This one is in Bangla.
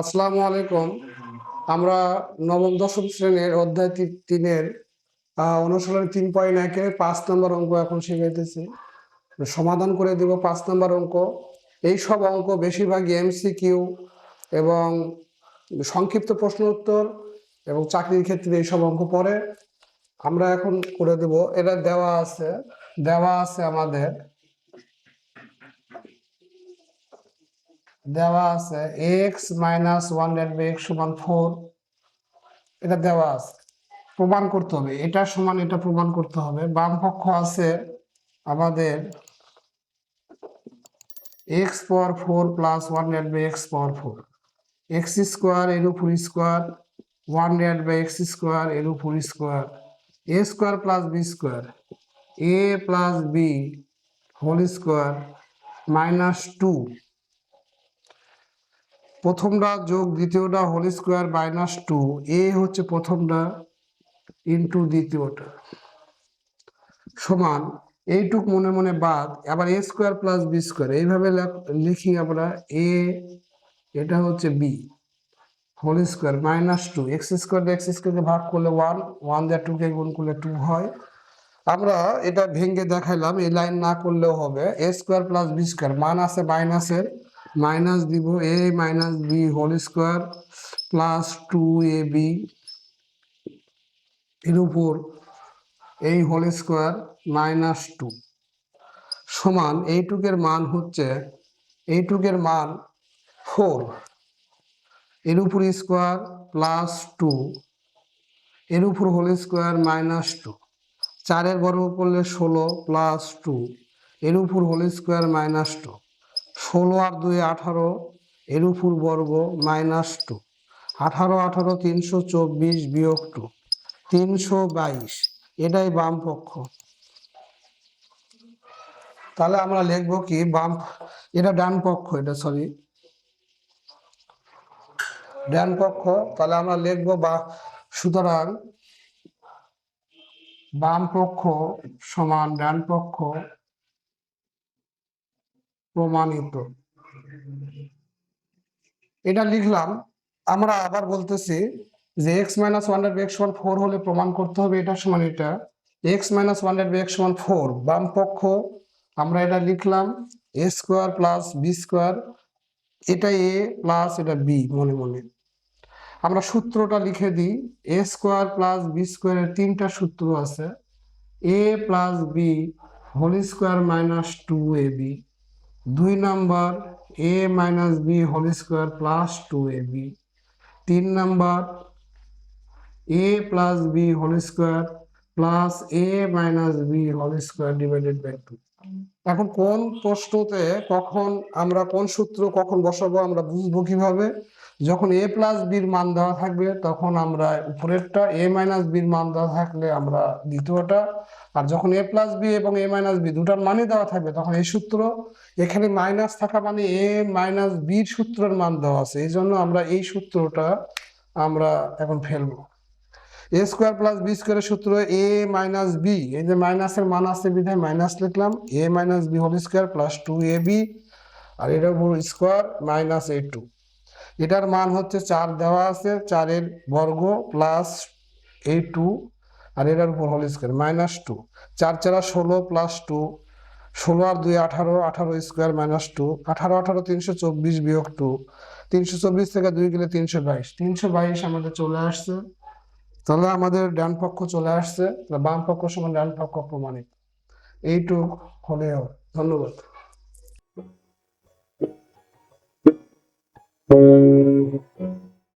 আসসালামু আলাইকুম। আমরা নবম, দশম শ্রেণির অধ্যায় তিনের অনুশীলন তিন পয়েন্ট একের পাঁচ নম্বর অঙ্ক এখন শিখাইতেছি। সমাধান করে দিব পাঁচ নম্বর অঙ্ক। এই সব অঙ্ক বেশিরভাগই এমসিকিউ এবং সংক্ষিপ্ত প্রশ্ন উত্তর এবং চাকরির ক্ষেত্রে এই সব অঙ্ক পড়ে আমরা এখন করে দেব। এটা দেওয়া আছে দেওয়া আছে আমাদের দেওয়া আছে X minus one divided by X সমান ফোর এটা দেওয়া আছে। প্রমাণ করতে হবে। এটা সমান, এটা প্রমাণ করতে হবে। বাম পক্ষ আছে আমাদের X power four plus one divided by X power four X square এর উপর square one divided by X square এর উপর square A square plus B square A plus B whole square minus two প্রথমটা যোগ দ্বিতীয়টা whole square minus two. A হচ্ছে প্রথমটা ইন্টু দ্বিতীয়টা সমান, এইটুক মনে মনে বাদ, আবার A square plus B square. এইভাবে লিখি আমরা এ, এটা হচ্ছে B, whole square minus two. X square X স্কোয়ারকে ভাগ করলে ওয়ান ওয়ান দেওয়ার টুকে গুণ করলে টু হয়। আমরা এটা ভেঙে দেখাইলাম, এই লাইন না করলেও হবে। A square plus B square, মান আছে মাইনাসের। মাইনাস দিব A, minus B whole square plus two A B এর উপর এই হোল স্কোয়ার মাইনাস টু সমান এইটুকের মান হচ্ছে এইটুকের মান ফোর। এর উপর স্কোয়ার প্লাস টু, এর উপর হোল স্কোয়ার মাইনাস টু। চারের বর্গ করলে ষোলো প্লাস টু, এর উপর হোল স্কোয়ার মাইনাস টু। ষোলো আর দুই আঠারো এর বর্গ মাইনাস টু। আঠারো আঠারো, তিনশো চব্বিশ বিয়োগ টু। তিনশো বাইশ, এটাই বাম পক্ষ। তাহলে আমরা লিখব কি বাম এটা ডান পক্ষ, এটা সরি ডান পক্ষ, তাহলে আমরা লিখব বা, সুতরাং বাম পক্ষ সমান ডান পক্ষ প্রমাণিত। এটা লিখলাম, আমরা আবার বলতেছি যে X minus one divided X সমান ফোর হলে প্রমাণ করতে হবে এটা সমান এটা। X minus one divided X সমান ফোর বাম পক্ষ, আমরা এটা লিখলাম A square plus B square এটা এ প্লাস এটা বি মনে মনে। আমরা সূত্রটা লিখে দিই এ স্কোয়ার প্লাস বি স্কোয়ারের তিনটা সূত্র আছে A plus B whole square minus two A B দুই number A minus B whole square plus two A B. তিন number A plus B whole square plus A minus B whole square divided by two. এখন কোন প্রশ্নতে কখন আমরা, কোন সূত্র কখন বসাবো আমরা বুঝব কীভাবে? যখন এ প্লাস বির মান দেওয়া থাকবে, তখন আমরা উপরেরটা এ মাইনাস বির মান দেওয়া থাকলে আমরা দ্বিতীয়টা। আর যখন এ প্লাস বি এবং এ মাইনাস বি দুটার মানই দেওয়া থাকবে, তখন এই সূত্র, এখানে মাইনাস থাকা মানে এ মাইনাস বির সূত্রের মান দেওয়া আছে। এই জন্য আমরা এই সূত্রটা আমরা এখন ফেলব। এ স্কোয়ার প্লাস বি স্কোয়ারের সূত্র এ মাইনাস বি এই যে মাইনাসের মান আছে বিধায় মাইনাস লিখলাম A minus B whole square plus two A B আর এটার উপর স্কোয়ার মাইনাস এ টু এটার মান হচ্ছে চার দেওয়া আছে, চারের বর্গ প্লাস এই টু আর এটার উপর হোল স্কোয়ার মাইনাস টু চার চারা ষোলো প্লাস টু ষোলো আর দুই আঠারো আঠারো স্কোয়ার মাইনাস টু আঠারো আঠারো, তিনশো চব্বিশ বিয়োগ টু তিনশো চব্বিশ থেকে দুই গেলে তিনশো বাইশ তিনশো বাইশ আমাদের চলে আসছে। তাহলে আমাদের ডান পক্ষ চলে আসছে। বাম পক্ষ সমান ডান পক্ষ প্রমাণিত। এইটুক হলে হবে ধন্যবাদ